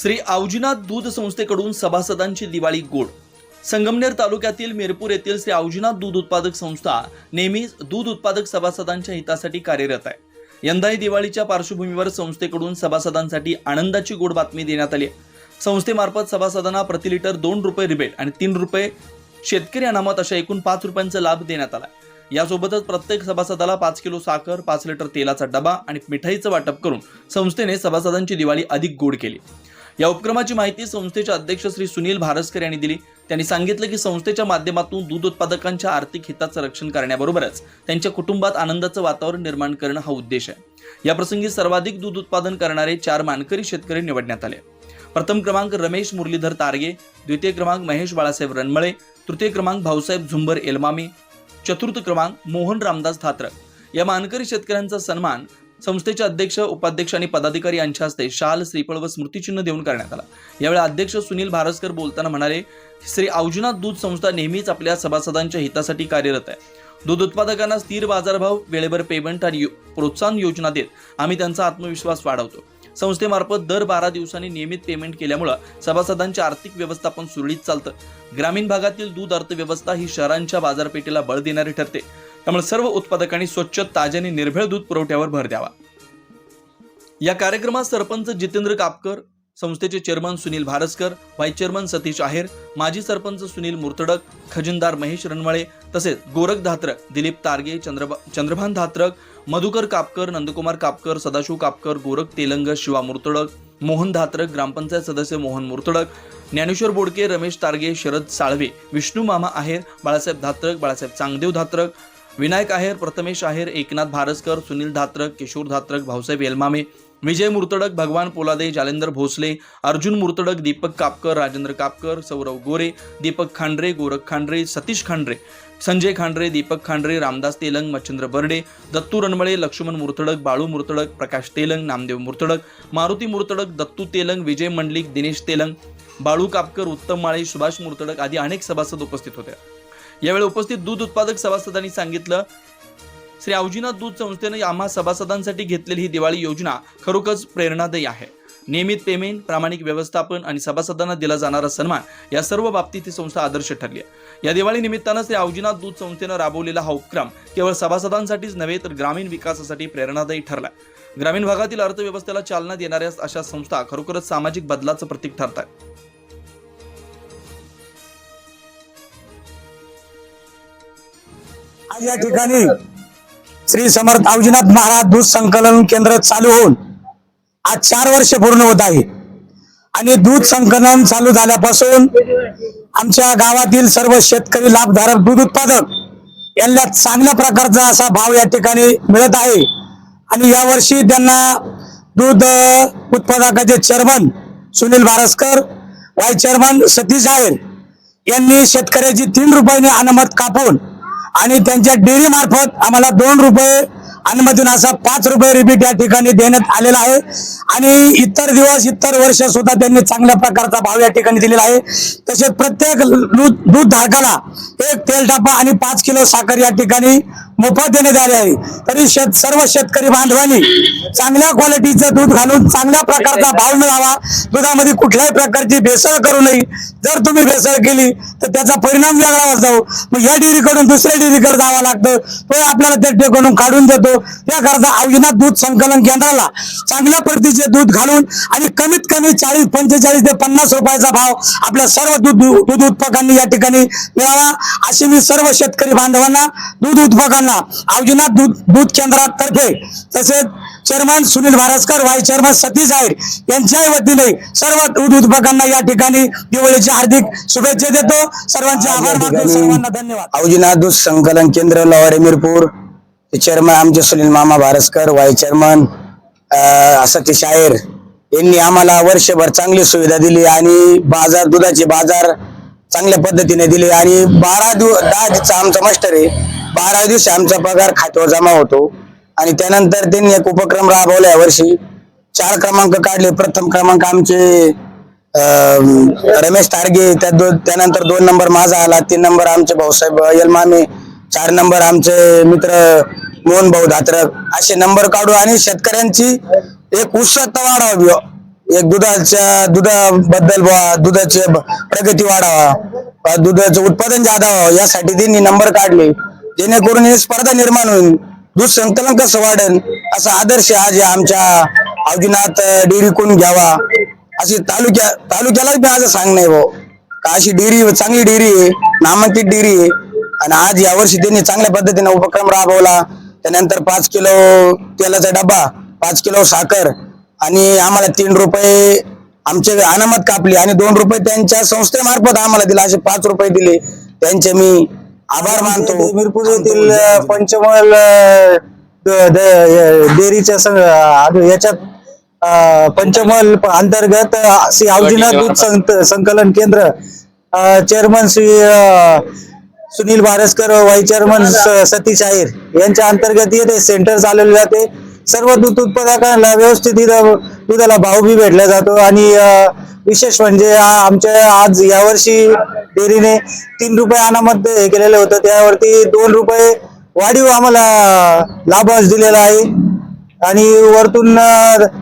श्री आवजीनाथ दूध संस्थेकडून सभासदांची दिवाळी गोड. संगमनेर तालुक्यातील मिरपूर येथील श्री आवजीनाथ दूध उत्पादक संस्था नेहमीच दूध उत्पादक सभासदांच्या हितासाठी कार्यरत आहे. यंदाही दिवाळीच्या पार्श्वभूमीवर संस्थेकडून सभासदांसाठी आनंदाची गोड बातमी देण्यात आली आहे. संस्थेमार्फत सभासदांना प्रति लिटर दोन रुपये रिबेट आणि तीन रुपये शेतकरी अनामत अशा एकूण पाच रुपयांचा लाभ देण्यात आला यासोबतच प्रत्येक सभासदाला पाच किलो साखर पाच लिटर तेलाचा डबा आणि मिठाईचं वाटप करून संस्थेने सभासदांची दिवाळी अधिक गोड केली. या उपक्रमाची माहिती संस्थेचे अध्यक्ष श्री सुनील भारसकर यांनी दिली. त्यांनी सांगितलं की संस्थेच्या माध्यमातून दूध उत्पादकांच्या आर्थिक हिताचं रक्षण करण्याबरोबरच त्यांच्या कुटुंबात आनंदाचं वातावरण निर्माण करणं हा उद्देश आहे. याप्रसंगी सर्वाधिक दूध उत्पादन करणारे चार मानकरी शेतकरी निवडण्यात आले. प्रथम क्रमांक रमेश मुरलीधर तारगे द्वितीय क्रमांक महेश बाळासाहेब रणमळे तृतीय क्रमांक भाऊसाहेब झुंबर एलमामी चतुर्थ क्रमांक मोहन रामदास धात्रक या मानकरी शेतकऱ्यांचा सन्मान संस्थेचे अध्यक्ष उपाध्यक्ष आणि पदाधिकारी यांच्या हस्ते शाल श्रीफळ व स्मृतिचिन्ह देऊन करण्यात आला. यावेळी अध्यक्ष सुनील भारसकर बोलताना म्हणाले श्री औजुनाथ दूध संस्था नेहमीच आपल्या सभासदांच्या हितासाठी कार्यरत आहे. दूध उत्पादकांना स्थिर बाजारभाव वेळेवर पेमेंट आणि यो- प्रोत्साहन योजना देत आम्ही त्यांचा आत्मविश्वास वाढवतो. संस्थेमार्फत दर बारा दिवसांनी नियमित पेमेंट केल्यामुळं सभासदांचे आर्थिक व्यवस्थापन सुरळीत चालतं. ग्रामीण भागातील दूध अर्थव्यवस्था ही शहरांच्या बाजारपेठेला बळ देणारी ठरते. त्यामुळे सर्व उत्पादकांनी स्वच्छ ताजे आणि निर्भेळ दूध पुरवठ्यावर भर द्यावा. या कार्यक्रमात सरपंच जितेंद्र कापकर संस्थेचे chairman Sunil Bharaskar vice chairman Satish Aher माजी सरपंच सुनील मुर्तडक खजिनदार महेश रणमळे तसेच गोरख धात्रक दिलीप तारगे चंद्रबा चंद्रभान धात्रक मधुकर कापकर नंदकुमार कापकर सदाशिव कापकर गोरख तेलंग शिवा मुर्तडक मोहन धात्रक ग्रामपंचायत सदस्य मोहन मुर्तडक ज्ञानेश्वर बोडके रमेश तारगे शरद साळवे विष्णू मामा आहेर बाळासाहेब धात्रक बाळासाहेब चांगदेव धात्रक विनायक आहेर प्रथमेश आहेर एकनाथ भारसकर सुनील धात्रक किशोर धात्रक भाऊसाहेब येलमामे विजय मुर्तडक भगवान पोलादे जालेंदर भोसले अर्जुन मुर्तडक दीपक कापकर राजेंद्र कापकर सौरव गोरे दीपक खांडरे गोरख खांडरे सतीश खांडरे संजय खांडरे दीपक खांडरे रामदास तेलंग मच्छिंद्र बर्डे दत्तू रणमळे लक्ष्मण मुर्तडक बाळू मुर्तडक प्रकाश तेलंग नामदेव मुर्तडक मारुती मुर्तडक दत्तू तेलंग विजय मंडलिक दिनेश तेलंग बाळू कापकर उत्तम माळे सुभाष मुर्तडक आदी अनेक सभासद उपस्थित होत्या यावेळी उपस्थित दूध उत्पादक सभासदांनी सांगितलं श्री अवजीनाथ दूध संस्थेनं आम्हा सभासदांसाठी घेतलेली ही दिवाळी योजना खरोखरच प्रेरणादायी आहे. नियमित पेमेंट प्रामाणिक व्यवस्थापन आणि सभासदांना दिला जाणारा सन्मान या सर्व बाबतीत ही संस्था आदर्श ठरली आहे. या दिवाळी निमित्तानं श्री अवजीनाथ दूध संस्थेनं राबवलेला हा उपक्रम केवळ सभासदांसाठीच नव्हे तर ग्रामीण विकासासाठी प्रेरणादायी ठरला ग्रामीण भागातील अर्थव्यवस्थेला चालना देणाऱ्या अशा संस्था खरोखरच सामाजिक बदलाचं प्रतीक ठरतात. आज या ठिकाणी श्री समर्थ औजीनाथ महाराज दूध संकलन केंद्र चालू होऊन आज चार वर्ष पूर्ण होत आहे. आणि दूध संकलन चालू झाल्यापासून आमच्या गावातील सर्व शेतकरी लाभधारक दूध उत्पादक यांना चांगल्या प्रकारचा असा भाव या ठिकाणी मिळत आहे. आणि यावर्षी त्यांना दूध उत्पादकाचे chairman Sunil Bharaskar vice chairman Satish Aher यांनी शेतकऱ्याची तीन रुपयाने अनामत कापून आणि त्यांच्या डेअरी मार्फत आम्हाला दोन रुपये अनुमतीनं असा पाच रुपये रिपीट या ठिकाणी देण्यात आलेला आहे. आणि इतर दिवस इतर वर्ष सुद्धा त्यांनी चांगल्या प्रकारचा भाव या ठिकाणी दिलेला आहे. तसेच प्रत्येक दूध दूध धारकाला एक तेल आणि पाच किलो साखर या ठिकाणी मोफत देण्यात आले आहे. तरी शेत सर्व शेतकरी बांधवांनी चांगल्या क्वालिटीचं दूध घालून चांगल्या प्रकारचा भाव मिळावा. दुधामध्ये कुठल्याही प्रकारची भेसळ करू नये. जर तुम्ही भेसळ केली तर त्याचा परिणाम वेगळा जाऊ मग या डेअरीकडून दुसऱ्या डेअरीकडे जावं लागतं. तो आपल्याला त्या ठिकाणून काढून देतो. त्याकरता अवजीनाथ दूध संकलन केंद्राला चांगल्या प्रतीचे दूध घालून आणि कमीत कमी चाळीस पंचेचाळीस ते पन्नास रुपयाचा भाव आपल्या सर्व दूध दूध उत्पादकांनी या ठिकाणी मिळावा. अशी मी सर्व शेतकरी बांधवांना दूध उत्पादकांना अवजीनाथ दूध दूध केंद्रातर्फे तसेच chairman Sunil Bharaskar vice chairman Satish Aher यांच्याही वतीने सर्व दूध उत्पादकांना या ठिकाणी दिवाळीची हार्दिक शुभेच्छा देतो. सर्वांचे आभार मानतो. सर्वांना धन्यवाद. अवजीनाथ दूध संकलन केंद्र लवारे मिरपूर. चेअरमन आमचे सुनील मामा भारसकर वाई चेअरमन अं, सतीश यांनी आम्हाला वर्षभर चांगली सुविधा दिली आणि बाजार दुधाचे बाजार चांगल्या पद्धतीने दिले आणि बारा दिवस दहा दिवस आमचा मास्टर आहे बारा दिवशी आमचा पगार खात्यावर जमा होतो. आणि त्यानंतर त्यांनी एक उपक्रम राबवला यावर्षी चार क्रमांक काढले. प्रथम क्रमांक आमचे रमेश तारगे त्या दो त्यानंतर दोन नंबर माझा आला तीन नंबर आमचे भाऊसाहेब यलमामे चार नंबर आमचे मित्र मोहन भाऊ धात्रक असे नंबर काढू आणि शेतकऱ्यांची एक उत्सुकता वाढावी. एक दुधाच्या दुधाबद्दल बुवा दुधाचे प्रगती वाढावा दुधाचं उत्पादन जादा व्हावं यासाठी त्यांनी नंबर काढले. जेणेकरून ही स्पर्धा निर्माण होईल दूध संकलन कसं वाढेल असा आदर्श आज आमच्या अवजीनाथ डेअरी कोण घ्यावा. अशी तालुक्या तालुक्याला मी आज सांगणे भाऊ. का अशी डेअरी चांगली डेअरी आहे नामांकित डेअरी आहे आणि आज यावर्षी त्यांनी चांगल्या पद्धतीने उपक्रम राबवला. त्यानंतर पाच किलो तेलाचा डबा पाच किलो साखर आणि आम्हाला तीन रुपये आमचे अनामत कापली आणि दोन रुपये त्यांच्या संस्थेमार्फत आम्हाला दिले. असे पाच रुपये दिले. त्यांचे मी आभार मानतो. मिरपूर येथील द- डेअरीच्या याच्यात अ, पंचमहल प- अंतर्गत श्री आवजीनाथ दूध संकलन केंद्र chairman Shri Sunil Bharaskar vice chairman स- सतीश आहेर यांच्या अंतर्गत येते सेंटर चालवले जाते. सर्व दूध उत्पादकांना व्यवस्थित दुधाला भाव बी भेटला जातो आणि विशेष म्हणजे आमच्या आज यावर्षी डेअरीने तीन रुपये अनामध्ये हे केलेलं होतं. त्यावरती दोन रुपये वाढीव आम्हाला लाभांश दिलेला आहे. आणि वरतून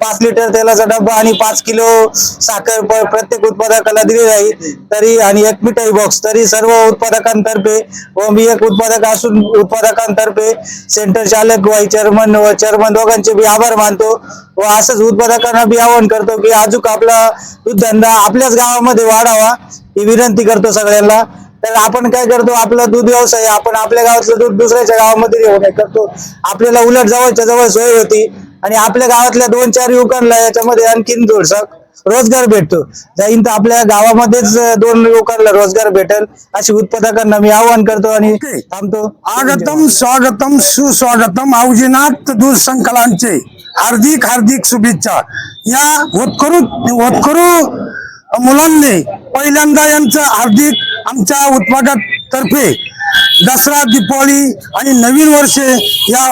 पाच लिटर तेलाचा डब्बा आणि पाच किलो साखर प्रत्येक उत्पादकाला दिली जाईल. तरी आणि एक मिठाई बॉक्स तरी सर्व उत्पादकांतर्फे व मी एक उत्पादक असून उत्पादकांतर्फे सेंटर चालक वाई चेअरमन व चेअरमन दोघांचे बी आभार मानतो व असंच उत्पादकांना बी आवाहन करतो की अजून आपला दूधधंदा आपल्याच गावामध्ये वाढावा ही विनंती करतो सगळ्यांना. तर आपण काय करतो आपला दूध व्यवसाय आपण आपल्या गावातलं दूध दुसऱ्याच्या गावामध्ये घेऊन हे करतो. आपल्याला उलट जवळच्या जवळ सोय होती. आणि आपल्या गावातल्या दोन चार युवकांना याच्यामध्ये आणखीन थोडसा रोजगार भेटतो. जाईन तर आपल्या गावामध्येच दोन युवकांना रोजगार भेटेल. अशी उत्पादकांना मी आवाहन करतो आणि थांबतो. आगतम स्वागतम सुस्वागतम औजीनाथ दूध संकलांचे हार्दिक हार्दिक शुभेच्छा. या होतकरू होतकरू मुलांनी पहिल्यांदा यांचं हार्दिक आमच्या उत्पादक दसरा दीपावली आणि नवीन वर्षे या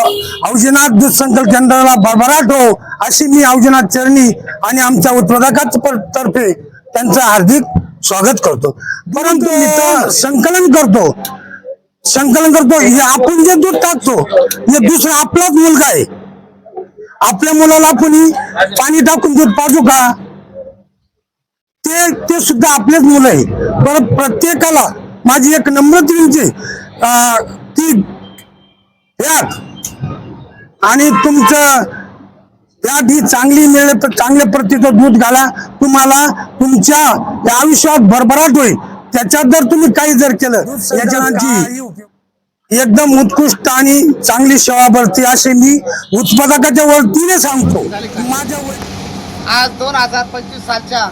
औजनाथ दूध संकल केंद्राला भरभराट हो अशी मी औजनाथ चरणी आणि आमच्या उत्पादकाच तर्फे त्यांचं हार्दिक स्वागत करतो. परंतु इथं संकलन करतो. संकलन करतो. हे आपण जे दूध टाकतो हे दुसरा आपलाच मुलगा आहे. आपल्या मुलाला कोणी पाणी टाकून दूध पाजू का? ते ते सुद्धा आपलेच मुलं आहे बरं प्रत्येकाला माझी एक नम्रत विनंती की यात आणि तुमचं त्यात ही चांगली मिळेल तर चांगल्या प्रतीचं दूध घाला. तुम्हाला तुमच्या या आयुष्यात भरभराट होईल. त्याच्यात जर तुम्ही काही जर केलं याच्या एकदम उत्कृष्ट आणि चांगली सेवा भरती असे मी उत्पादकाच्या वतीने सांगतो. माझ्या आज दोन हजार पंचवीस सालच्या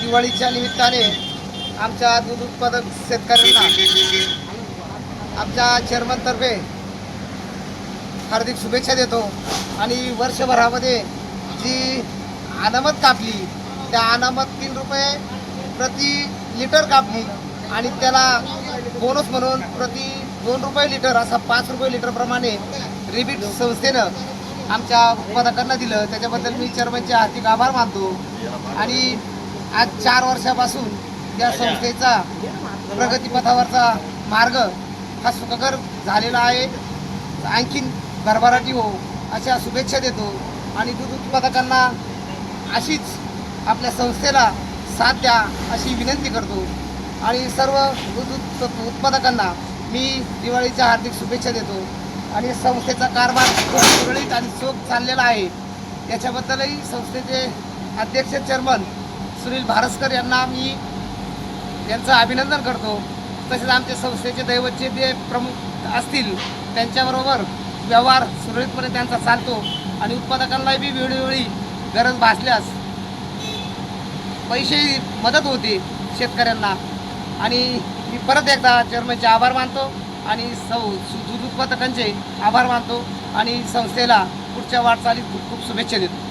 दिवाळीच्या निमित्ताने आमच्या दूध उत्पादक शेतकऱ्यांना आमच्या चेअरमनतर्फे हार्दिक शुभेच्छा देतो. आणि वर्षभरामध्ये जी अनामत कापली त्या अनामत तीन रुपये प्रति लिटर कापली आणि त्याला बोनस म्हणून प्रति दोन रुपये लिटर असा पाच रुपये लिटरप्रमाणे रिबीट संस्थेनं आमच्या उत्पादकांना दिलं. त्याच्याबद्दल मी चेअरमनचे हार्दिक आभार मानतो. आणि आज चार वर्षापासून त्या संस्थेचा प्रगतीपथावरचा मार्ग हा सुखकर झालेला आहे. आणखीन भरभराटी हो अशा शुभेच्छा देतो. आणि दूध उत्पादकांना अशीच आपल्या संस्थेला साथ द्या अशी विनंती करतो. आणि सर्व दूध उत्- उत्पादकांना मी दिवाळीच्या हार्दिक शुभेच्छा देतो. आणि संस्थेचा कारभार खूप सुरळीत आणि चोख चाललेला आहे. याच्याबद्दलही संस्थेचे अध्यक्ष चेअरमन सुनील भारसकर यांना मी यांचं अभिनंदन करतो. तसेच आमचे संस्थेचे दैवतचे जे प्रमुख असतील त्यांच्याबरोबर व्यवहार सुरळीतपणे त्यांचा चालतो आणि उत्पादकांनाही बी वेळोवेळी गरज भासल्यास पैसे मदत होते शेतकऱ्यांना. आणि मी परत एकदा चेअरमनचे आभार मानतो आणि सौ दूध उत्पादकांचे आभार मानतो आणि संस्थेला पुढच्या वाटचालीत खूप खूप शुभेच्छा देतो.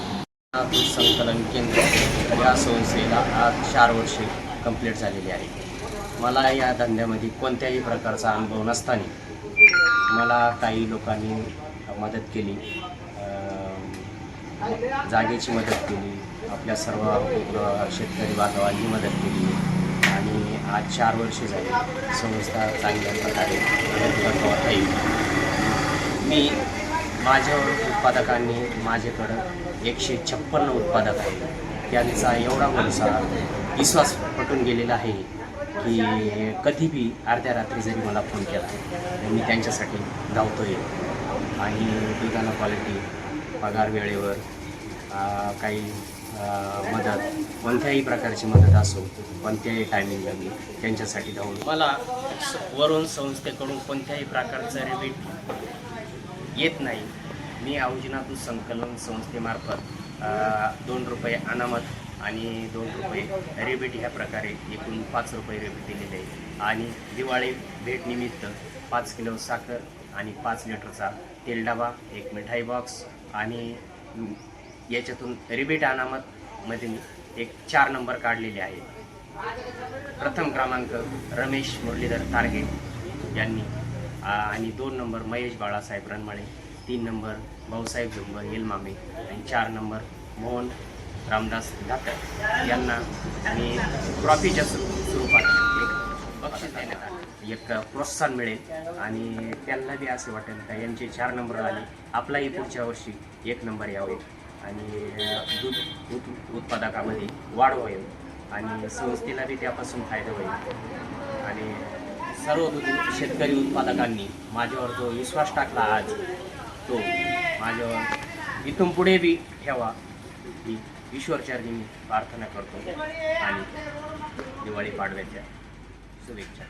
दूध संकलन केंद्र या संस्थेला आज चार वर्षे कंप्लीट झालेली आहे. मला या धंद्यामध्ये कोणत्याही प्रकारचा अनुभव नसताना मला काही लोकांनी मदत केली जागेची मदत केली आपल्या सर्व शेतकरी बांधवांनी मदत केली आणि आज चार वर्षे झाली संस्था चांगल्या प्रकारे मी माझ्या उत्पादकांनी माझ्याकडं एकशे छप्पन्न उत्पादक आहेत. त्यांचा एवढा मनसा विश्वास पटून गेलेला आहे की कधीबी अर्ध्या रात्री जरी मला फोन केला तर मी त्यांच्यासाठी धावतोय. आणि दुधाला क्वालिटी पगार वेळेवर काही मदत कोणत्याही प्रकारची मदत असो कोणत्याही टायमिंगला मी त्यांच्यासाठी धावून मला वरून संस्थेकडून कोणत्याही प्रकारचं रिबीट येत नाही. मी आयोजनातून संकलन संस्थेमार्फत दोन रुपये अनामत आणि दोन रुपये रिबीट ह्या प्रकारे एकूण पाच रुपये रिबीट दिलेले आहे आणि दिवाळी भेटनिमित्त पाच किलो साखर आणि पाच लिटरचा तेल डबा एक मिठाई बॉक्स आणि याच्यातून रिबीट अनामतमध्ये मी एक चार नंबर काढलेले आहे प्रथम क्रमांक रमेश मुरलीधर तारगे यांनी आणि दोन नंबर महेश बाळासाहेब रणमाळे तीन नंबर भाऊसाहेब झुंबर येलमामे आणि चार नंबर मोहन रामदास धाकर यांना आणि ट्रॉफीच्या स्वरूपात एक बक्षीस देण्यात आलं. एक प्रोत्साहन मिळेल. आणि त्यांना बी असे वाटेल का यांचे चार नंबर आले आपलाही पुढच्या वर्षी एक नंबर यावे. आणि दूध उत उत्पादकामध्ये वाढ होईल. आणि संस्थेला बी त्यापासून फायदा होईल. सर्व शेतकरी उत्पादकांनी माझ्यावर जो विश्वास टाकला आज तो माझ्यावर इथून पुढे बी ठेवा. ही ईश्वरचरणी मी प्रार्थना करतो. आणि दिवाळी पाडव्याच्या शुभेच्छा.